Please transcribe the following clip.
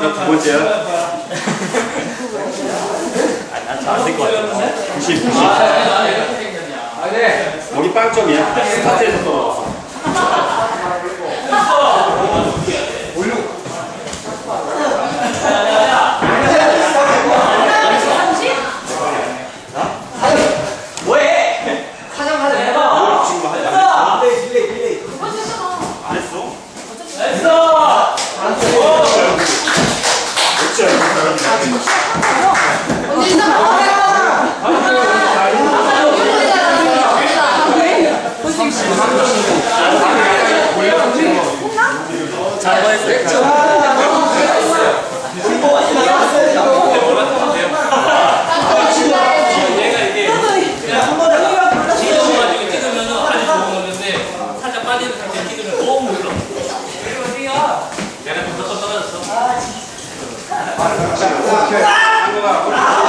두 번째야. 안될 것 같아 90, 90. 여기 빵점이야. 아, 네. 스타트에서 떨어졌어. 잘했어. 気になる。